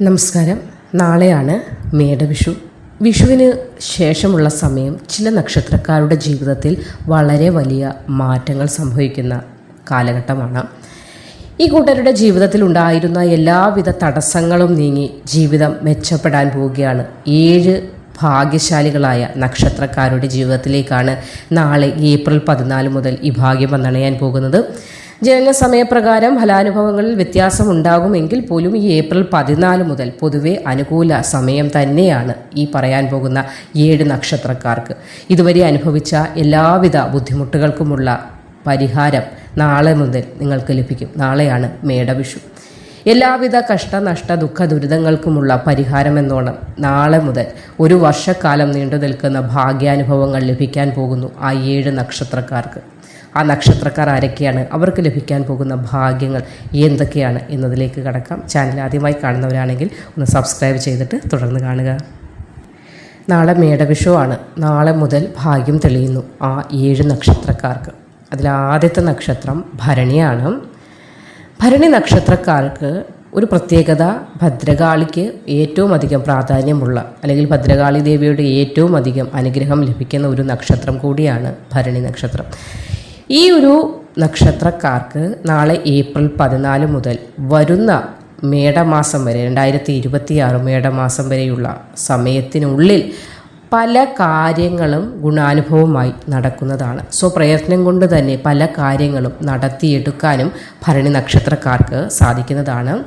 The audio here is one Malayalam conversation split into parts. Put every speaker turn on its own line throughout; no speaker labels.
നമസ്കാരം. നാളെയാണ് മേടവിഷു വിഷുവിന് ശേഷമുള്ള സമയം ചില നക്ഷത്രക്കാരുടെ ജീവിതത്തിൽ വളരെ വലിയ മാറ്റങ്ങൾ സംഭവിക്കുന്ന കാലഘട്ടമാണ്. ഈ കൂട്ടരുടെ ജീവിതത്തിൽ ഉണ്ടായിരുന്ന എല്ലാവിധ തടസ്സങ്ങളും നീങ്ങി ജീവിതം മെച്ചപ്പെടാൻ പോവുകയാണ്. ഏഴ് ഭാഗ്യശാലികളായ നക്ഷത്രക്കാരുടെ ജീവിതത്തിലേക്കാണ് നാളെ ഏപ്രിൽ പതിനാല് മുതൽ ഈ ഭാഗ്യം വന്നണയാൻ പോകുന്നത്. ജനന സമയപ്രകാരം ഫലാനുഭവങ്ങളിൽ വ്യത്യാസം ഉണ്ടാകുമെങ്കിൽ പോലും ഈ ഏപ്രിൽ പതിനാല് മുതൽ പൊതുവെ അനുകൂല സമയം തന്നെയാണ് ഈ പറയാൻ പോകുന്ന ഏഴ് നക്ഷത്രക്കാർക്ക്. ഇതുവരെ അനുഭവിച്ച എല്ലാവിധ ബുദ്ധിമുട്ടുകൾക്കുമുള്ള പരിഹാരം നാളെ മുതൽ നിങ്ങൾക്ക് ലഭിക്കും. നാളെയാണ് മേടവിഷു. എല്ലാവിധ കഷ്ടനഷ്ട ദുഃഖ ദുരിതങ്ങൾക്കുമുള്ള പരിഹാരമെന്നോണം നാളെ മുതൽ ഒരു വർഷക്കാലം നീണ്ടു നിൽക്കുന്ന ഭാഗ്യാനുഭവങ്ങൾ ലഭിക്കാൻ പോകുന്നു ആ ഏഴ് നക്ഷത്രക്കാർക്ക്. ആ നക്ഷത്രക്കാർ ആരൊക്കെയാണ്? അവർക്ക് ലഭിക്കാൻ പോകുന്ന ഭാഗ്യങ്ങൾ എന്തൊക്കെയാണ്? എന്നതിലേക്ക് കടക്കാം. ചാനൽ ആദ്യമായി കാണുന്നവരാണെങ്കിൽ ഒന്ന് സബ്സ്ക്രൈബ് ചെയ്തിട്ട് തുടർന്ന് കാണുക. നാളെ മേടവിഷുവാണ് നാളെ മുതൽ ഭാഗ്യം തെളിയുന്നു. ആ ഏഴ് നക്ഷത്രക്കാർക്ക്. അതിൽ ആദ്യത്തെ നക്ഷത്രം ഭരണിയാണ്. ഭരണി നക്ഷത്രക്കാർക്ക് ഒരു പ്രത്യേകത ഭദ്രകാളിക്ക് ഏറ്റവും അധികം പ്രാധാന്യമുള്ള അല്ലെങ്കിൽ ഭദ്രകാളി ദേവിയുടെ ഏറ്റവും അധികം അനുഗ്രഹം ലഭിക്കുന്ന ഒരു നക്ഷത്രം കൂടിയാണ് ഭരണി നക്ഷത്രം. ഈ ഒരു നക്ഷത്രക്കാർക്ക് നാളെ ഏപ്രിൽ പതിനാല് മുതൽ വരുന്ന മേടമാസം വരെ രണ്ടായിരത്തി ഇരുപത്തി ആറ് മേടമാസം വരെയുള്ള സമയത്തിനുള്ളിൽ പല കാര്യങ്ങളും ഗുണാനുഭവമായി നടക്കുന്നതാണ്. സോ പ്രയത്നം കൊണ്ട് തന്നെ പല കാര്യങ്ങളും നടത്തിയെടുക്കാനും ഭരണി നക്ഷത്രക്കാർക്ക് സാധിക്കുന്നതാണ്.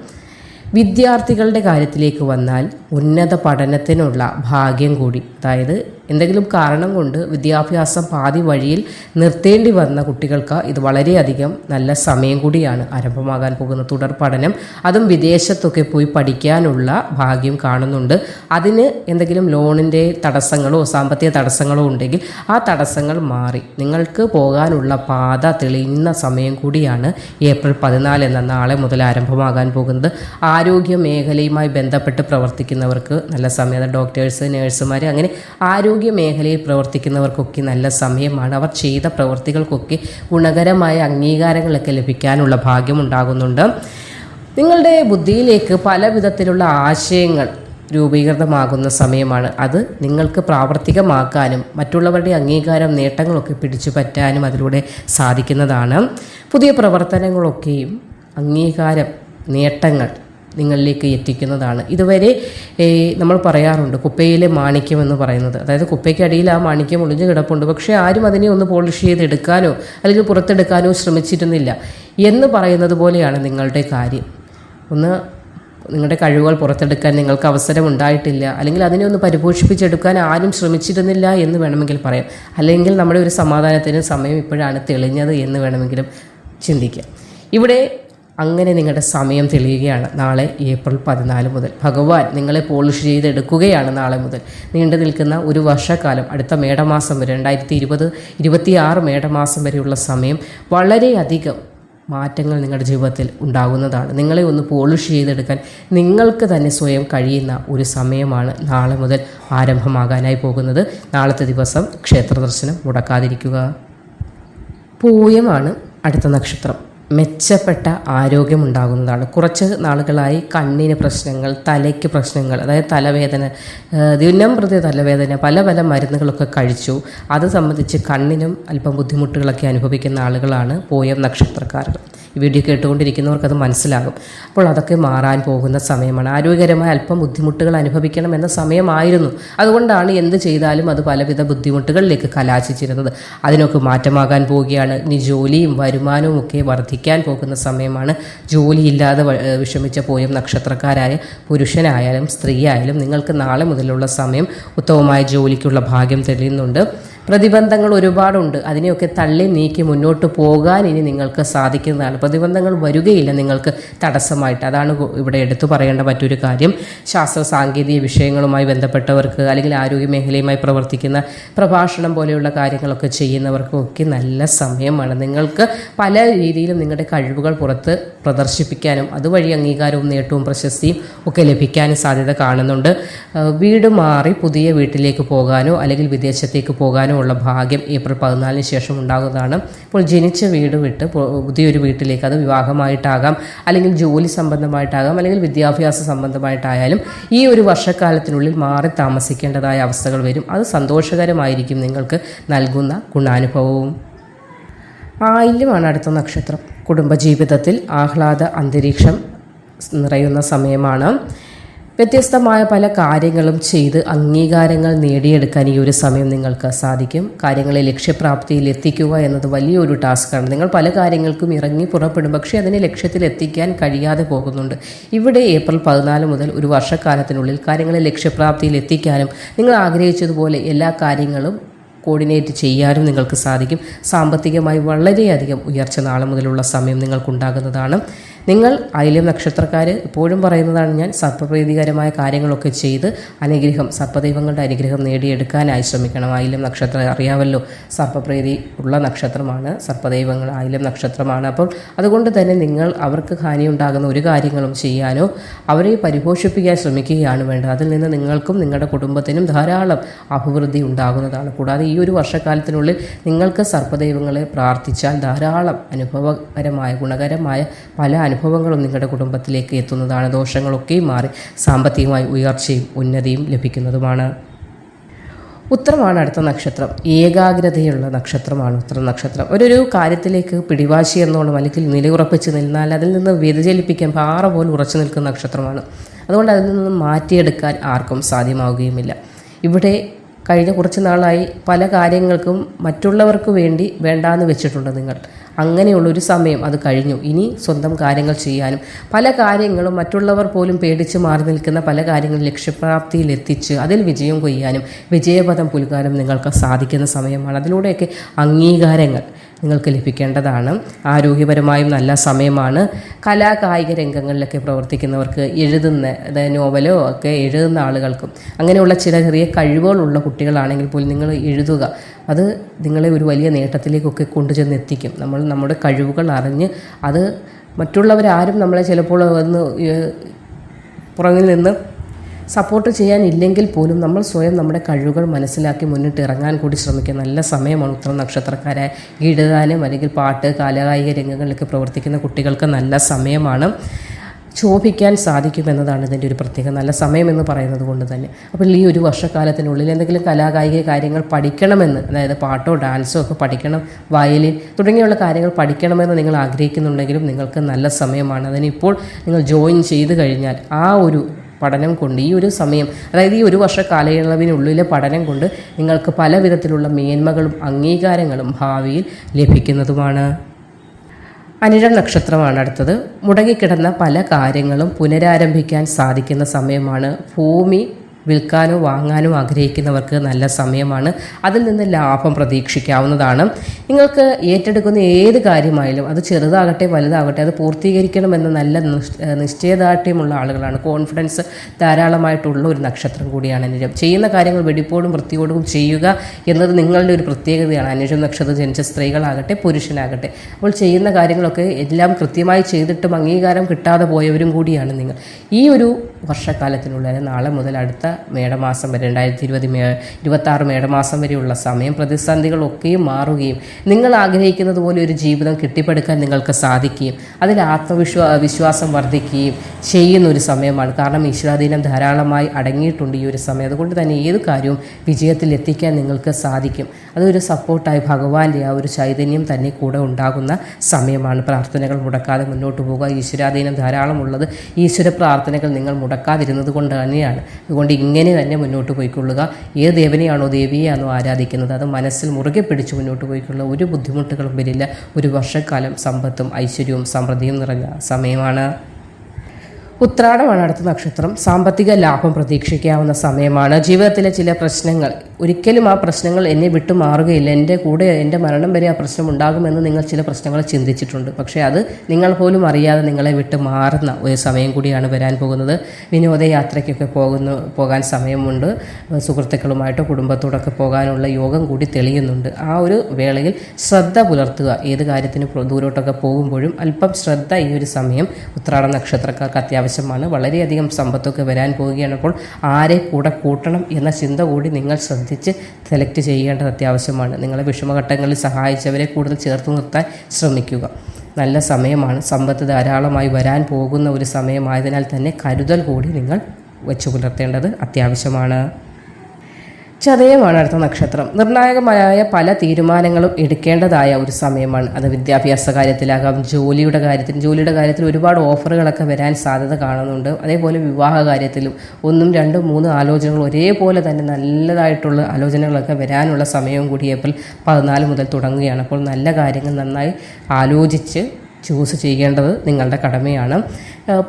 വിദ്യാർത്ഥികളുടെ കാര്യത്തിലേക്ക് വന്നാൽ ഉന്നത പഠനത്തിനുള്ള ഭാഗ്യം കൂടി അതായത് എന്തെങ്കിലും കാരണം കൊണ്ട് വിദ്യാഭ്യാസം പാതി വഴിയിൽ നിർത്തേണ്ടി വന്ന കുട്ടികൾക്ക് ഇത് വളരെയധികം നല്ല സമയം കൂടിയാണ് ആരംഭമാകാൻ പോകുന്ന തുടർ പഠനം. അതും വിദേശത്തൊക്കെ പോയി പഠിക്കാനുള്ള ഭാഗ്യം കാണുന്നുണ്ട്. അതിന് എന്തെങ്കിലും ലോണിന്റെ തടസ്സങ്ങളോ സാമ്പത്തിക തടസ്സങ്ങളോ ഉണ്ടെങ്കിൽ ആ തടസ്സങ്ങൾ മാറി. നിങ്ങൾക്ക് പോകാനുള്ള പാത തെളിയുന്ന സമയം കൂടിയാണ് ഏപ്രിൽ പതിനാല് എന്ന നാളെ മുതൽ ആരംഭമാകാൻ പോകുന്നത്. ആരോഗ്യ മേഖലയുമായി ബന്ധപ്പെട്ട് പ്രവർത്തിക്കുന്നവർക്ക് നല്ല സമയം. ഡോക്ടേഴ്സ് നേഴ്സുമാർ അങ്ങനെ ആരോഗ്യ മേഖലയിൽ പ്രവർത്തിക്കുന്നവർക്കൊക്കെ നല്ല സമയമാണ്. അവർ ചെയ്ത പ്രവൃത്തികൾക്കൊക്കെ ഗുണകരമായ അംഗീകാരങ്ങളൊക്കെ ലഭിക്കാനുള്ള ഭാഗ്യമുണ്ടാകുന്നുണ്ട്. നിങ്ങളുടെ ബുദ്ധിയിലേക്ക് പല വിധത്തിലുള്ള ആശയങ്ങൾ രൂപീകൃതമാകുന്ന സമയമാണ്. അത് നിങ്ങൾക്ക് പ്രാവർത്തികമാക്കാനും മറ്റുള്ളവരുടെ അംഗീകാരം നേട്ടങ്ങളൊക്കെ പിടിച്ചു പറ്റാനും അതിലൂടെ സാധിക്കുന്നതാണ്. പുതിയ പ്രവർത്തനങ്ങളൊക്കെയും അംഗീകാരം നേട്ടങ്ങൾ നിങ്ങളിലേക്ക് എത്തിക്കുന്നതാണ്. ഇതുവരെ നമ്മൾ പറയാറുണ്ട് കുപ്പയിലെ മാണിക്യം എന്ന് പറയുന്നത്. അതായത് കുപ്പയ്ക്കടിയിൽ ആ മാണിക്യം ഒളിഞ്ഞു കിടപ്പുണ്ട്. പക്ഷേ ആരും അതിനെ ഒന്ന് പോളിഷ് ചെയ്തെടുക്കാനോ അല്ലെങ്കിൽ പുറത്തെടുക്കാനോ ശ്രമിച്ചിരുന്നില്ല എന്ന് പറയുന്നത് പോലെയാണ് നിങ്ങളുടെ കാര്യം. ഒന്ന് നിങ്ങളുടെ കഴിവുകൾ പുറത്തെടുക്കാൻ നിങ്ങൾക്ക് അവസരം ഉണ്ടായിട്ടില്ല. അല്ലെങ്കിൽ അതിനെ ഒന്ന് പരിപോഷിപ്പിച്ചെടുക്കാൻ ആരും ശ്രമിച്ചിരുന്നില്ല എന്ന് വേണമെങ്കിൽ പറയാം. അല്ലെങ്കിൽ നമ്മുടെ ഒരു സമാധാനത്തിന് സമയം ഇപ്പോഴാണ് തെളിഞ്ഞത് എന്ന് വേണമെങ്കിലും ചിന്തിക്കാം. ഇവിടെ അങ്ങനെ നിങ്ങളുടെ സമയം തെളിയുകയാണ് നാളെ ഏപ്രിൽ പതിനാല് മുതൽ. ഭഗവാൻ നിങ്ങളെ പോളിഷ് ചെയ്തെടുക്കുകയാണ് നാളെ മുതൽ. നീണ്ടു നിൽക്കുന്ന ഒരു വർഷക്കാലം അടുത്ത മേടമാസം വരെ രണ്ടായിരത്തി ഇരുപത് ഇരുപത്തിയാറ് മേടമാസം വരെയുള്ള സമയം വളരെയധികം മാറ്റങ്ങൾ നിങ്ങളുടെ ജീവിതത്തിൽ ഉണ്ടാകുന്നതാണ്. നിങ്ങളെ ഒന്ന് പോളിഷ് ചെയ്തെടുക്കാൻ നിങ്ങൾക്ക് തന്നെ സ്വയം കഴിയുന്ന ഒരു സമയമാണ് നാളെ മുതൽ ആരംഭമാകാനായി പോകുന്നത്. നാളത്തെ ദിവസം ക്ഷേത്ര ദർശനം മുടക്കാതിരിക്കുക. പൂയമാണ് അടുത്ത നക്ഷത്രം. മെച്ചപ്പെട്ട ആരോഗ്യമുണ്ടാകുന്നതാണ്. കുറച്ച് നാളുകളായി കണ്ണിന് പ്രശ്നങ്ങൾ തലയ്ക്ക് പ്രശ്നങ്ങൾ അതായത് തലവേദന ദിനം പ്രതി തലവേദന പല പല മരുന്നുകളൊക്കെ കഴിച്ചു. അത് സംബന്ധിച്ച് കണ്ണിനും അല്പം ബുദ്ധിമുട്ടുകളൊക്കെ അനുഭവിക്കുന്ന ആളുകളാണ് പോയം നക്ഷത്രക്കാർ ഈ വീഡിയോ കേട്ടുകൊണ്ടിരിക്കുന്നവർക്ക് അത് മനസ്സിലാകും. അപ്പോൾ അതൊക്കെ മാറാൻ പോകുന്ന സമയമാണ്. ആരോഗ്യകരമായ അല്പം ബുദ്ധിമുട്ടുകൾ അനുഭവിക്കണം എന്ന സമയമായിരുന്നു. അതുകൊണ്ടാണ് എന്ത് ചെയ്താലും അത് പലവിധ ബുദ്ധിമുട്ടുകളിലേക്ക് കലാശിച്ചിരുന്നത്. അതിനൊക്കെ മാറ്റമാകാൻ പോവുകയാണ്. ഇനി ജോലിയും വരുമാനവും ഒക്കെ വർദ്ധിക്കാൻ പോകുന്ന സമയമാണ്. ജോലിയില്ലാതെ വിഷമിച്ച പോയും നക്ഷത്രക്കാരായ പുരുഷനായാലും സ്ത്രീയായാലും നിങ്ങൾക്ക് നാളെ മുതലുള്ള സമയം ഉത്തമമായ ജോലിക്കുള്ള ഭാഗ്യം തെളിയുന്നുണ്ട്. പ്രതിബന്ധങ്ങൾ ഒരുപാടുണ്ട്. അതിനെയൊക്കെ തള്ളി നീക്കി മുന്നോട്ട് പോകാൻ ഇനി നിങ്ങൾക്ക് സാധിക്കുന്നതാണ്. പ്രതിബന്ധങ്ങൾ വരികയില്ല നിങ്ങൾക്ക് തടസ്സമായിട്ട്. അതാണ് ഇവിടെ എടുത്തു പറയേണ്ട മറ്റൊരു കാര്യം. ശാസ്ത്ര സാങ്കേതിക വിഷയങ്ങളുമായി ബന്ധപ്പെട്ടവർക്ക് അല്ലെങ്കിൽ ആരോഗ്യ മേഖലയുമായി പ്രവർത്തിക്കുന്ന പ്രഭാഷണം പോലെയുള്ള കാര്യങ്ങളൊക്കെ ചെയ്യുന്നവർക്കും ഒക്കെ നല്ല സമയമാണ്. നിങ്ങൾക്ക് പല രീതിയിലും നിങ്ങളുടെ കഴിവുകൾ പുറത്ത് പ്രദർശിപ്പിക്കാനും അതുവഴി അംഗീകാരവും നേട്ടവും പ്രശസ്തിയും ഒക്കെ ലഭിക്കാനും സാധ്യത കാണുന്നുണ്ട്. വീട് മാറി പുതിയ വീട്ടിലേക്ക് പോകാനോ അല്ലെങ്കിൽ വിദേശത്തേക്ക് പോകാനോ പഠിക്കാനുമുള്ള ഭാഗ്യം ഏപ്രിൽ പതിനാലിന് ശേഷം ഉണ്ടാകുന്നതാണ്. ഇപ്പോൾ ജനിച്ച വീട് വിട്ട് പുതിയൊരു വീട്ടിലേക്ക് അത് വിവാഹമായിട്ടാകാം. അല്ലെങ്കിൽ ജോലി സംബന്ധമായിട്ടാകാം. അല്ലെങ്കിൽ വിദ്യാഭ്യാസ സംബന്ധമായിട്ടായാലും ഈ ഒരു വർഷക്കാലത്തിനുള്ളിൽ മാറി താമസിക്കേണ്ടതായ അവസ്ഥകൾ വരും. അത് സന്തോഷകരമായിരിക്കും നിങ്ങൾക്ക് നൽകുന്ന ഗുണാനുഭവവും. ആയില്യമാണ് അടുത്ത നക്ഷത്രം. കുടുംബജീവിതത്തിൽ ആഹ്ലാദ അന്തരീക്ഷം നിറയുന്ന സമയമാണ്. വ്യത്യസ്തമായ പല കാര്യങ്ങളും ചെയ്ത് അംഗീകാരങ്ങൾ നേടിയെടുക്കാൻ ഈ ഒരു സമയം നിങ്ങൾക്ക് സാധിക്കും. കാര്യങ്ങളെ ലക്ഷ്യപ്രാപ്തിയിൽ എത്തിക്കുക എന്നത് വലിയൊരു ടാസ്ക്കാണ്. നിങ്ങൾ പല കാര്യങ്ങൾക്കും ഇറങ്ങി പുറപ്പെടും. പക്ഷേ അതിനെ ലക്ഷ്യത്തിൽ എത്തിക്കാൻ കഴിയാതെ പോകുന്നുണ്ട്. ഇവിടെ ഏപ്രിൽ പതിനാല് മുതൽ ഒരു വർഷക്കാലത്തിനുള്ളിൽ കാര്യങ്ങളെ ലക്ഷ്യപ്രാപ്തിയിൽ എത്തിക്കാനും നിങ്ങൾ ആഗ്രഹിച്ചതുപോലെ എല്ലാ കാര്യങ്ങളും കോർഡിനേറ്റ് ചെയ്യാനും നിങ്ങൾക്ക് സാധിക്കും. സാമ്പത്തികമായി വളരെയധികം ഉയർച്ച നാളെ മുതലുള്ള സമയം നിങ്ങൾക്കുണ്ടാകുന്നതാണ്. നിങ്ങൾ അയലം നക്ഷത്രക്കാർ ഇപ്പോഴും പറയുന്നതാണ് ഞാൻ സർപ്പപ്രീതികരമായ കാര്യങ്ങളൊക്കെ ചെയ്ത് അനുഗ്രഹം സർപ്പദൈവങ്ങളുടെ അനുഗ്രഹം നേടിയെടുക്കാനായി ശ്രമിക്കണം. ആയില്യം നക്ഷത്രം അറിയാമല്ലോ സർപ്പപ്രീതി ഉള്ള നക്ഷത്രമാണ് സർപ്പദൈവങ്ങൾ ആയില്യം നക്ഷത്രമാണ്. അപ്പോൾ അതുകൊണ്ട് തന്നെ നിങ്ങൾ അവർക്ക് ഹാനിയുണ്ടാകുന്ന ഒരു കാര്യങ്ങളും ചെയ്യാനോ അവരെ പരിപോഷിപ്പിക്കാൻ ശ്രമിക്കുകയാണ് വേണ്ടത്. അതിൽ നിന്ന് നിങ്ങൾക്കും നിങ്ങളുടെ കുടുംബത്തിനും ധാരാളം അഭിവൃദ്ധി ഉണ്ടാകുന്നതാണ്. കൂടാതെ ഈ ഒരു വർഷക്കാലത്തിനുള്ളിൽ നിങ്ങൾക്ക് സർപ്പദൈവങ്ങളെ പ്രാർത്ഥിച്ചാൽ ധാരാളം അനുഭവകരമായ ഗുണകരമായ പല അനുഭവങ്ങളും നിങ്ങളുടെ കുടുംബത്തിലേക്ക് എത്തുന്നതാണ്. ദോഷങ്ങളൊക്കെയും മാറി സാമ്പത്തികമായി ഉയർച്ചയും ഉന്നതിയും ലഭിക്കുന്നതുമാണ്. ഉത്തരമാണ് അടുത്ത നക്ഷത്രം. ഏകാഗ്രതയുള്ള നക്ഷത്രമാണ് ഉത്തരം നക്ഷത്രം. ഒരു കാര്യത്തിലേക്ക് പിടിവാശി എന്നോണം അല്ലെങ്കിൽ നിലയുറപ്പിച്ച് നിന്നാൽ അതിൽ നിന്ന് വ്യതിചലിപ്പിക്കാൻ പാറ പോലെ ഉറച്ചു നിൽക്കുന്ന നക്ഷത്രമാണ്. അതുകൊണ്ട് അതിൽ നിന്ന് മാറ്റിയെടുക്കാൻ ആർക്കും സാധ്യമാവുകയുമില്ല. ഇവിടെ കഴിഞ്ഞ കുറച്ച് നാളായി പല കാര്യങ്ങൾക്കും മറ്റുള്ളവർക്ക് വേണ്ടി വേണ്ടാന്ന് വെച്ചിട്ടുണ്ട് നിങ്ങൾ. അങ്ങനെയുള്ളൊരു സമയം അത് കഴിഞ്ഞു. ഇനി സ്വന്തം കാര്യങ്ങൾ ചെയ്യാനും പല കാര്യങ്ങളും മറ്റുള്ളവർ പോലും പേടിച്ച് മാറി നിൽക്കുന്ന പല കാര്യങ്ങളും ലക്ഷ്യപ്രാപ്തിയിൽ എത്തിച്ച് അതിൽ വിജയം കൊയ്യാനും വിജയപഥം പുൽകാനും നിങ്ങൾക്ക് സാധിക്കുന്ന സമയമാണ്. അതിലൂടെയൊക്കെ അംഗീകാരങ്ങൾ നിങ്ങൾക്ക് ലഭിക്കേണ്ടതാണ്. ആരോഗ്യപരമായും നല്ല സമയമാണ്. കലാ കായിക രംഗങ്ങളിലൊക്കെ പ്രവർത്തിക്കുന്നവർക്ക് എഴുതുന്ന നോവലോ ഒക്കെ എഴുതുന്ന ആളുകൾക്കും അങ്ങനെയുള്ള ചില ചെറിയ കഴിവുകളുള്ള കുട്ടികളാണെങ്കിൽ പോലും നിങ്ങൾ എഴുതുക. അത് നിങ്ങളെ ഒരു വലിയ നേട്ടത്തിലേക്കൊക്കെ കൊണ്ടുചെന്ന് എത്തിക്കും നമ്മൾ നമ്മുടെ കഴിവുകൾ അറിഞ്ഞ് അത് മറ്റുള്ളവരാരും നമ്മളെ ചിലപ്പോൾ ഒന്ന് പുറകിൽ നിന്ന് സപ്പോർട്ട് ചെയ്യാനില്ലെങ്കിൽ പോലും നമ്മൾ സ്വയം നമ്മുടെ കഴിവുകൾ മനസ്സിലാക്കി മുന്നിട്ട് ഇറങ്ങാൻ കൂടി ശ്രമിക്കുക. നല്ല സമയമാണ് ഉത്തരം നക്ഷത്രക്കാരെ ഗീതഗാനം അല്ലെങ്കിൽ പാട്ട് കാലകായിക രംഗങ്ങളിലൊക്കെ പ്രവർത്തിക്കുന്ന കുട്ടികൾക്ക് നല്ല സമയമാണ് ശോഭിക്കാൻ സാധിക്കുമെന്നതാണ് ഇതിന്റെ ഒരു പ്രത്യേകത. നല്ല സമയമെന്ന് പറയുന്നത് കൊണ്ട് തന്നെ. അപ്പോൾ ഈ ഒരു വർഷക്കാലത്തിനുള്ളിൽ എന്തെങ്കിലും കലാകായിക കാര്യങ്ങൾ പഠിക്കണമെന്ന് അതായത് പാട്ടോ ഡാൻസോ ഒക്കെ പഠിക്കണം വയലിൻ തുടങ്ങിയുള്ള കാര്യങ്ങൾ പഠിക്കണമെന്ന് നിങ്ങൾ ആഗ്രഹിക്കുന്നുണ്ടെങ്കിലും നിങ്ങൾക്ക് നല്ല സമയമാണ്. അതിനിപ്പോൾ നിങ്ങൾ ജോയിൻ ചെയ്ത് കഴിഞ്ഞാൽ ആ ഒരു പഠനം കൊണ്ട് ഈ ഒരു സമയം അതായത് ഈ ഒരു വർഷ കാലയളവിനുള്ളിലെ പഠനം കൊണ്ട് നിങ്ങൾക്ക് പല വിധത്തിലുള്ള മേന്മകളും അംഗീകാരങ്ങളും ഭാവിയിൽ ലഭിക്കുന്നതുമാണ്. അനിഴം നക്ഷത്രമാണ് അടുത്തത്. മുടങ്ങിക്കിടന്ന പല കാര്യങ്ങളും പുനരാരംഭിക്കാൻ സാധിക്കുന്ന സമയമാണ് ഭൂമി വിൽക്കാനോ വാങ്ങാനോ ആഗ്രഹിക്കുന്നവർക്ക് നല്ല സമയമാണ്. അതിൽ നിന്ന് ലാഭം പ്രതീക്ഷിക്കാവുന്നതാണ്. നിങ്ങൾക്ക് ഏറ്റെടുക്കുന്ന ഏത് കാര്യമായാലും അത് ചെറുതാകട്ടെ വലുതാകട്ടെ അത് പൂർത്തീകരിക്കണമെന്ന നല്ല നിശ്ചയദാർഢ്യമുള്ള ആളുകളാണ്. കോൺഫിഡൻസ് ധാരാളമായിട്ടുള്ള ഒരു നക്ഷത്രം കൂടിയാണ് അനുജം ചെയ്യുന്ന കാര്യങ്ങൾ വെടിപ്പോടും വൃത്തിയോടും ചെയ്യുക എന്നത് നിങ്ങളുടെ ഒരു പ്രത്യേകതയാണ്. അനുജം നക്ഷത്രം ജനിച്ച സ്ത്രീകളാകട്ടെ പുരുഷനാകട്ടെ. അപ്പോൾ ചെയ്യുന്ന കാര്യങ്ങളൊക്കെ എല്ലാം കൃത്യമായി ചെയ്തിട്ടും അംഗീകാരം കിട്ടാതെ പോയവരും കൂടിയാണ് നിങ്ങൾ. ഈ ഒരു വർഷക്കാലത്തിനുള്ളിൽ നാളെ മുതൽ അടുത്ത മേടമാസം വരെ രണ്ടായിരത്തി ഇരുപത് മേ ഇരുപത്തി ആറ് മേടമാസം വരെയുള്ള സമയം പ്രതിസന്ധികളൊക്കെയും മാറുകയും നിങ്ങൾ ആഗ്രഹിക്കുന്നത് പോലെ ഒരു ജീവിതം കെട്ടിപ്പടുക്കാൻ നിങ്ങൾക്ക് സാധിക്കുകയും അതിൽ ആത്മവിശ്വാ വിശ്വാസം വർദ്ധിക്കുകയും ചെയ്യുന്ന ഒരു സമയമാണ്. കാരണം ഈശ്വരാധീനം ധാരാളമായി അടങ്ങിയിട്ടുണ്ട് ഈ ഒരു സമയം. അതുകൊണ്ട് തന്നെ ഏത് കാര്യവും വിജയത്തിൽ എത്തിക്കാൻ നിങ്ങൾക്ക് സാധിക്കും. അതൊരു സപ്പോർട്ടായി ഭഗവാന്റെ ആ ഒരു ചൈതന്യം തന്നെ കൂടെ ഉണ്ടാകുന്ന സമയമാണ്. പ്രാർത്ഥനകൾ മുടക്കാതെ മുന്നോട്ട് പോകുക. ഈശ്വരാധീനം ധാരാളമുള്ളത് ഈശ്വര പ്രാർത്ഥനകൾ നിങ്ങൾ മുടക്കാതിരുന്നത് കൊണ്ട് തന്നെയാണ്. അതുകൊണ്ട് ഇങ്ങനെ തന്നെ മുന്നോട്ട് പോയിക്കൊള്ളുക. ഏത് ദേവനെയാണോ ദേവിയെയാണോ ആരാധിക്കുന്നത്? അത് മനസ്സിൽ മുറുകെ പിടിച്ച് മുന്നോട്ട് പോയിക്കൊള്ളുക. ഒരു ബുദ്ധിമുട്ടുകളും വരില്ല ഒരു വർഷക്കാലം സമ്പത്തും ഐശ്വര്യവും സമൃദ്ധിയും നിറഞ്ഞ സമയമാണ്. ഉത്രാടമാണ് അടുത്ത നക്ഷത്രം. സാമ്പത്തിക ലാഭം പ്രതീക്ഷിക്കാവുന്ന സമയമാണ്. ജീവിതത്തിലെ ചില പ്രശ്നങ്ങൾ ഒരിക്കലും ആ പ്രശ്നങ്ങൾ എന്നെ വിട്ടു മാറുകയില്ല. എന്റെ കൂടെ എന്റെ മരണം വരെ ആ പ്രശ്നം ഉണ്ടാകുമെന്ന് നിങ്ങൾ ചില പ്രശ്നങ്ങൾ ചിന്തിച്ചിട്ടുണ്ട്. പക്ഷേ അത് നിങ്ങൾ പോലും അറിയാതെ നിങ്ങളെ വിട്ട് മാറുന്ന ഒരു സമയം കൂടിയാണ് വരാൻ പോകുന്നത്. വിനോദയാത്രയ്ക്കൊക്കെ പോകുന്നു പോകാൻ സമയമുണ്ട്. സുഹൃത്തുക്കളുമായിട്ടോ കുടുംബത്തോടൊക്കെ പോകാനുള്ള യോഗം കൂടി തെളിയുന്നുണ്ട്. ആ ഒരു വേളയിൽ ശ്രദ്ധ പുലർത്തുക. ഏത് കാര്യത്തിന് ദൂരോട്ടൊക്കെ പോകുമ്പോഴും അല്പം ശ്രദ്ധ ഈ ഒരു സമയം ഉത്രാട നക്ഷത്രക്കാർക്ക് അത്യാവശ്യം അത്യാവശ്യമാണ് വളരെയധികം സമ്പത്തൊക്കെ വരാൻ പോവുകയാണ്. അപ്പോൾ ആരെ കൂടെ കൂട്ടണം എന്ന ചിന്ത കൂടി നിങ്ങൾ ശ്രദ്ധിച്ച് സെലക്ട് ചെയ്യേണ്ടത് അത്യാവശ്യമാണ്. നിങ്ങളെ വിഷമഘട്ടങ്ങളിൽ സഹായിച്ചവരെ കൂടുതൽ ചേർത്ത് നിർത്താൻ ശ്രമിക്കുക. നല്ല സമയമാണ്. സമ്പത്ത് ധാരാളമായി വരാൻ പോകുന്ന ഒരു സമയമായതിനാൽ തന്നെ കരുതൽ കൂടി നിങ്ങൾ വെച്ചു പുലർത്തേണ്ടത് അത്യാവശ്യമാണ്. ചതയമാണ് അടുത്ത നക്ഷത്രം. നിർണായകമായ പല തീരുമാനങ്ങളും എടുക്കേണ്ടതായ ഒരു സമയമാണ്. അത് വിദ്യാഭ്യാസ കാര്യത്തിലാകാം ജോലിയുടെ കാര്യത്തിൽ ജോലിയുടെ കാര്യത്തിൽ ഒരുപാട് ഓഫറുകളൊക്കെ വരാൻ സാധ്യത കാണുന്നുണ്ട്. അതേപോലെ വിവാഹ കാര്യത്തിലും ഒന്നും രണ്ടും മൂന്നും ആലോചനകൾ ഒരേപോലെ തന്നെ നല്ലതായിട്ടുള്ള ആലോചനകളൊക്കെ വരാനുള്ള സമയവും കൂടി ഏപ്രിൽ പതിനാല് മുതൽ തുടങ്ങുകയാണ്. അപ്പോൾ നല്ല കാര്യങ്ങൾ നന്നായി ആലോചിച്ച് ചൂസ് ചെയ്യേണ്ടത് നിങ്ങളുടെ കടമയാണ്.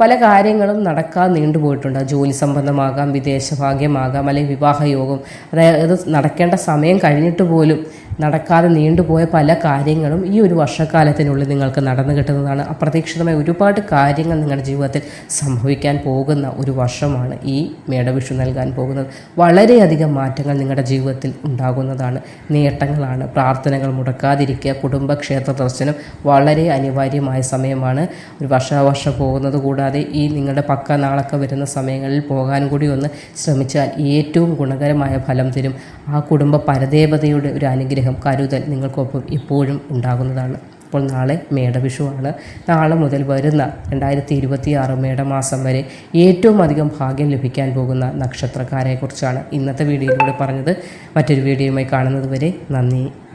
പല കാര്യങ്ങളും നടക്കാൻ നീണ്ടുപോയിട്ടുണ്ട് ജോലി സംബന്ധമാകാം വിദേശഭാഗ്യമാകാം അല്ലെങ്കിൽ വിവാഹയോഗം അതായത് നടക്കേണ്ട സമയം കഴിഞ്ഞിട്ട് പോലും നടക്കാതെ നീണ്ടുപോയ പല കാര്യങ്ങളും ഈ ഒരു വർഷക്കാലത്തിനുള്ളിൽ നിങ്ങൾക്ക് നടന്നു കിട്ടുന്നതാണ്. അപ്രതീക്ഷിതമായ ഒരുപാട് കാര്യങ്ങൾ നിങ്ങളുടെ ജീവിതത്തിൽ സംഭവിക്കാൻ പോകുന്ന ഒരു വർഷമാണ് ഈ മേടവിഷു നൽകാൻ പോകുന്നത്. വളരെയധികം മാറ്റങ്ങൾ നിങ്ങളുടെ ജീവിതത്തിൽ ഉണ്ടാകുന്നതാണ്. നേട്ടങ്ങളാണ്. പ്രാർത്ഥനകൾ മുടക്കാതിരിക്കുക കുടുംബക്ഷേത്ര ദർശനം വളരെ അനിവാര്യമായ സമയമാണ്. ഒരു വർഷാവർഷം പോകുന്നത് കൂടാതെ ഈ നിങ്ങളുടെ പക്ക നാളൊക്കെ വരുന്ന സമയങ്ങളിൽ പോകാൻ കൂടി ഒന്ന് ശ്രമിച്ചാൽ ഏറ്റവും ഗുണകരമായ ഫലം തരും. ആ കുടുംബ പരദേവതയുടെ ഒരു അനുഗ്രഹം കരുതൽ നിങ്ങൾക്കൊപ്പം ഇപ്പോഴും ഉണ്ടാകുന്നതാണ്. അപ്പോൾ നാളെ മേടവിഷുവാണ്. നാളെ മുതൽ വരുന്ന രണ്ടായിരത്തി ഇരുപത്തി ആറ് മേടമാസം വരെ ഏറ്റവും അധികം ഭാഗ്യം ലഭിക്കാൻ പോകുന്ന നക്ഷത്രക്കാരെക്കുറിച്ചാണ് ഇന്നത്തെ വീഡിയോയിലൂടെ പറഞ്ഞത്. മറ്റൊരു വീഡിയോയുമായി കാണുന്നത് വരെ നന്ദി.